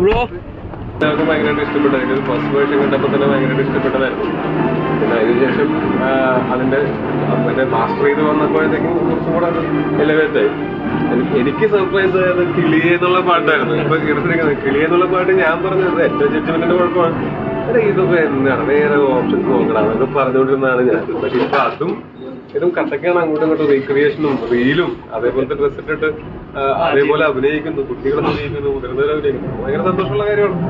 Bro? എല്ലാവർക്കും ഭയങ്കരമായിട്ട് ഇഷ്ടപ്പെട്ടു. അതിന്റെ ഒരു ഫസ്റ്റ് വേർഷൻ കണ്ടപ്പോൾ തന്നെ ഭയങ്കരമായിട്ട് ഇഷ്ടപ്പെട്ടതായിരുന്നു. പിന്നെ അതിനുശേഷം അതിന്റെ അതിന്റെ മാസ്റ്റർ ചെയ്ത് വന്നപ്പോഴത്തേക്കും കുറച്ചും കൂടെ എലവേറ്റായി എനിക്ക് സർപ്രൈസ് ആയത് കിളിയെന്നുള്ള പാട്ടായിരുന്നു. ഇപ്പൊ കേട്ടിരിക്കുന്നത് കിളിയെന്നുള്ള പാട്ട് ഞാൻ പറഞ്ഞത് എന്റെ ജഡ്ജ്മെന്റിന്റെ കുഴപ്പമാണ് അല്ല ഇതൊക്കെ എന്താണ്? വേറെ ഓപ്ഷൻസ് നോക്കണം അതൊക്കെ പറഞ്ഞുകൊണ്ടിരുന്നതാണ് ഞാൻ. പക്ഷെ ഇപ്പൊ ഇതും കട്ടക്കാണ് അങ്ങോട്ടും ഇങ്ങോട്ടും റീക്രിയേഷനും റീലും അതേപോലത്തെ ഡ്രസ് ഇട്ടിട്ട് അതേപോലെ അഭിനയിക്കുന്നു കുട്ടികൾ അഭിനയിക്കുന്നു മുതിർന്നവർ അഭിനയിക്കുന്നു ഭയങ്കര സന്തോഷമുള്ള കാര്യമാണ്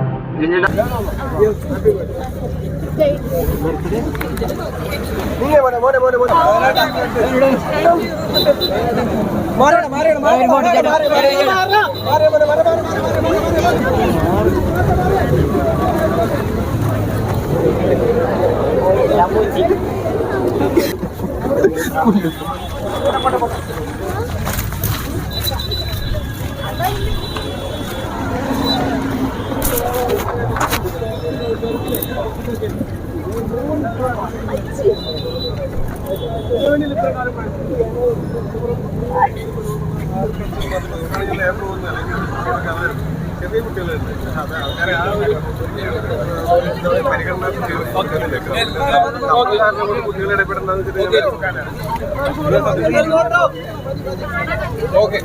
ചെറിയ കുട്ടികളുണ്ട് അതെ ആൾക്കാരെ ആ ഒരു കുട്ടികളെ വെച്ചിട്ട് ഓക്കെ.